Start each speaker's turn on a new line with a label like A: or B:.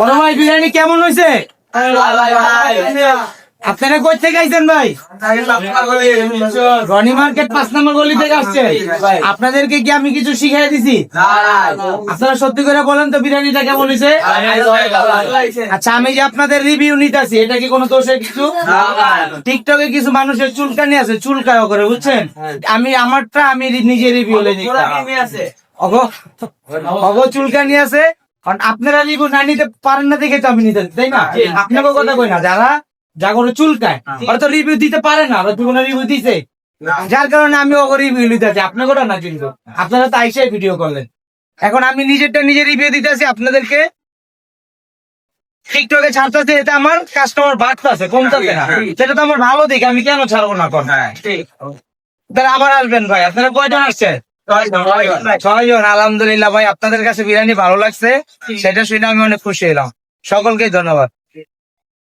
A: বড় ভাই বিরিয়ানি কেমন হয়েছে? আপনারা কই থেকে আইছেন ভাই? রনি মার্কেট পাঁচ নম্বর গলি থেকে আসছে। আপনাদেরকে কি আমি কিছু শিখাই দিছি? আপনারা সত্যি করে বলেন তো বিরিয়ানিটা কেমন হয়েছে? আচ্ছা আমি যে আপনাদের রিভিউ নিতেছি এটা কি কোনো দোষের কিছু? টিকটকে কিছু মানুষের চুলকানি আছে চুলকায় করে বুঝছেন? আমি আমারটা আমি নিজে রিভিউ অগ অগ চুলকানি আছে কারণ আপনারা রিভিউ না নিতে পারেন না দেখে তো আমি নিতে তাই না? আপনাকে কথা কই না যারা যা করে চুলকায় ওরা তো রিভিউ দিতে পারে না ওরা কোনো রিভিউ দিছে। যার কারণে আমি ওকে রিভিউ নিতেছি আপনাকে না কিন্তু আপনারা তো আইসাই ভিডিও করলেন। এখন আমি নিজেরটা নিজে রিভিউ দিতেছি আপনাদেরকে টিকটকে ছাড়তেছে এটা আমার কাস্টমার বাড়তেছে কমতেছে না। সেটা তো আমার ভালো দিক আমি কেন ছাড়বো না কোন তাহলে আবার আসবেন ভাই আপনারা কয়জন আসছেন? ছয়জন আলহামদুলিল্লাহ ভাই আপনাদের কাছে বিরিয়ানি ভালো লাগছে সেটা শুনে আমি অনেক খুশি হলাম। সকলকে ধন্যবাদ।